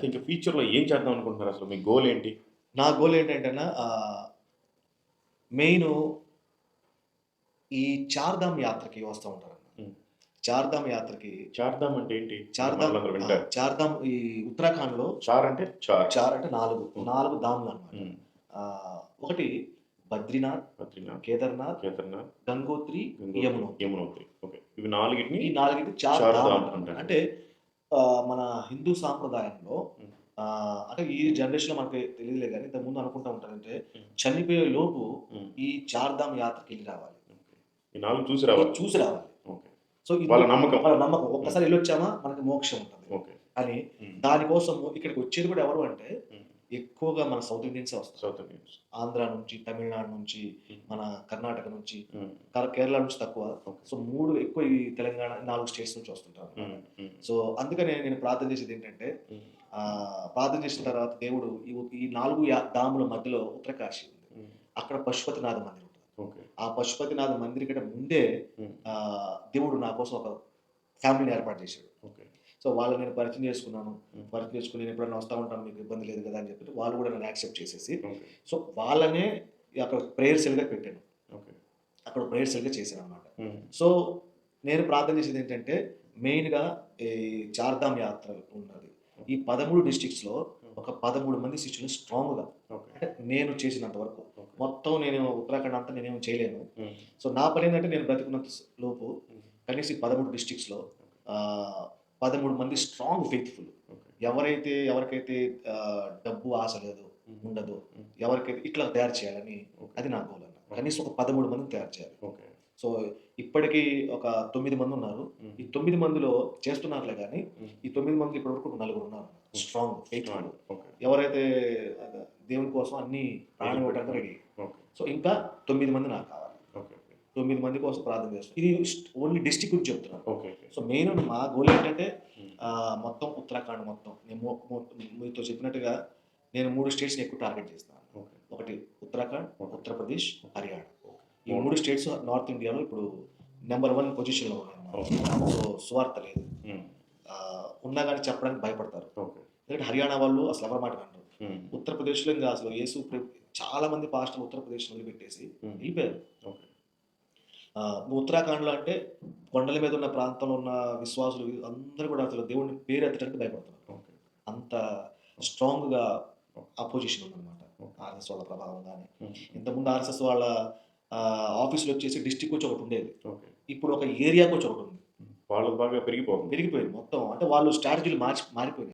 ఇంకా ఫ్యూచర్‌లో ఏం చేద్దాం అనుకుంటున్నారు అసలు? మీ గోల్ ఏంటి? నా గోల్ ఏంటంటేనా మెయిను ఈ చార్ధామ్ యాత్రకి వస్తా. హ్మ్. చార్ధామ్ యాత్రకి చార్ధామ్ అంటే ఏంటి? చార్ధామ్. చార్ధామ్ ఈ ఉత్తరాఖండ్‌లో చార్ అంటే చార్. చార్ అంటే 4 హ్మ్. 4 ధామ్‌లన్నమాట. హ్మ్. ఆహ్, ఒకటి బద్రీనాథ్, బద్రీనాథ్, కేదార్‌నాథ్, కేదార్‌నాథ్, గంగోత్రి, యమునోత్రి. యమునోత్రి. ఓకే. ఇవి నాలుగిటిని ఈ నాలుగిటి చార్ ధామ్. అంటే మన హిందూ సాంప్రదాయంలో అంటే ఈ జనరేషన్‌లో మనకి తెలీదులే గాని ఇంతకుముందు అనుకుంటా ఉంటారంటే. చనిపోయే లోపు. ఈ చార్ధామ్ యాత్రకెళ్ళి రావాలి. ఓకే. ఈ 4 చూసి రావాలి. చూసి రావాలి. సో వాళ్ళ నమ్మకం. వాళ్ళ నమ్మకం. ఒక్కసారి ఎళ్ళొచ్చామా మనకి మోక్షం ఉంటది. అని హ్మ్. దానికోసము ఇక్కడికి వచ్చేది కూడా ఎవరు అంటే. ఎక్కువగా మన సౌత్ ఇండియన్సే వస్తారు. South Indians. ఆంధ్ర నుంచి, తమిళనాడు నుంచి. మన కర్ణాటక నుంచి, కేరళ నుంచి తక్కువ. సో 3 ఎక్కువ ఈ తెలంగాణ 4 స్టేట్స్ నుంచి వస్తుంటారు. సో అందుకనే నేను ప్రార్థన చేసేది ఏంటంటే ప్రార్థన చేసిన తర్వాత దేవుడు ఈ ఈ 4 యా ధాముల మధ్యలో ఉత్తరకాశి ఉంది. అక్కడ పశుపతినాథ మందిరం ఉంటది. ఆ పశుపతినాథ మందిరం కంటే ముందే దేవుడు నా కోసం ఒక ఫ్యామిలీని ఏర్పాటు చేశాడు. సో వాళ్ళని నేను పరిచయం చేసుకున్నాను. పరిచయం చేసుకొని నేను ఎప్పుడైనా వస్తా ఉంటాను మీకు ఇబ్బంది లేదు కదా అని చెప్పి వాళ్ళు కూడా నన్ను యాక్సెప్ట్ చేసేసి. సో వాళ్ళనే అక్కడ ప్రేయర్ సెల్‌గా పెట్టాను. ఓకే. అక్కడ ప్రేయర్ సెల్‌గా చేశాననమాట. హ్మ్. సో నేను ప్రార్థన చేసేది ఏంటంటే మెయిన్‌గా ఈ చార్ధామ్ యాత్ర ఉన్నది. ఈ 13 డిస్ట్రిక్ట్స్‌లో ఒక 13 మంది శిష్యులు స్ట్రాంగ్‌గా. అంటే నేను చేసినంత వరకు. మొత్తం నేను ఉత్తరాఖండ్ అంతా నేనేమి చేయలేను. సో నా పనేంటంటే నేను బ్రతికున్నంత లోపు. కనీసం ఈ 13 13 మంది స్ట్రాంగ్ ఫెయిత్‌ఫుల్. ఎవరైతే ఎవరికైతే డబ్బు ఆశ లేదు, హ్మ్. ఉండదు. హ్మ్. ఎవరికైతే ఇట్లా తయారు చేయాలని. అది నా గోల్ అన్న. కనీసం ఒక 13 మందిని తయారు చేయాలి. ఓకే. సో ఇప్పటికి ఒక 9 మంది ఉన్నారు. హ్మ్. ఈ 9 మందిలో చేస్తున్నారులే గానీ హ్మ్. ఈ 9 మందిలో ఇప్పటివరకు నలుగురు ఉన్నారు. స్ట్రాంగ్. ఓకే. ఎవరైతే దేవుని కోసం అన్ని ప్రాణం ఇవ్వడానికి రెడీ. సో ఇంకా 9 మంది నాకు కావాలి. 9 మంది కోసం ప్రార్థన చేస్తున్నాను. ఇది ఓన్లీ డిస్ట్రిక్ట్ గురించి చెప్తున్నాను. సో మెయిన్ మా గోల్ ఏంటంటే. ఆహ్, మొత్తం ఉత్తరాఖండ్ మొత్తం. నేను మీతో చెప్పినట్టుగా నేను 3 స్టేట్స్‌ని ఎక్కువ టార్గెట్ చేస్తున్నాను. ఓకే. ఒకటి ఉత్తరాఖండ్, ఉత్తరప్రదేశ్, హర్యానా. ఈ 3 స్టేట్స్ నార్త్ ఇండియాలో ఇప్పుడు నంబర్ 1 పొజిషన్‌లో. ఉన్నాయన్నమాట. సో సువార్త లేదు. ఆహ్, ఉన్నా గాని చెప్పడానికి భయపడతారు. ఎందుకంటే హర్యానా వాళ్ళు అసలు ఎవరి మాట వినరు. హ్మ్. ఉత్తరప్రదేశ్‌లో ఇంకా అసలు యేసు ప్ర చాలా మంది పాస్టర్లు ఉత్తరప్రదేశ్‌ని వదిలిపెట్టేసి. వెళ్ళిపోయారు. ఉత్తరాఖండ్‌లో అంటే కొండల మీద ఉన్న ప్రాంతంలో ఉన్న విశ్వాసులు అందరూ కూడా అసలు దేవుడిని పేరు ఎత్తడానికి భయపడుతున్నారు. అంత స్ట్రాంగ్‌గా ఆ పొజిషన్ ఉందన్నమాట. ఆర్ఎస్ఎస్ వాళ్ళ ప్రభావం. హ్మ్. ఇంతకుముందు ఆర్ఎస్ఎస్ వాళ్ళ ఆఫీస్‌లు వచ్చేసి డిస్ట్రిక్ట్ వచ్చి ఒకటి ఉండేది. ఇప్పుడు ఒక ఏరియాకి వచ్చి ఒకటి ఉంది. వాళ్ళది బాగా పెరిగిపోతుంది. పెరిగిపోయింది మొత్తం. అంటే వాళ్ళు స్ట్రాటజీలు మార్చి మారిపోయినాయి.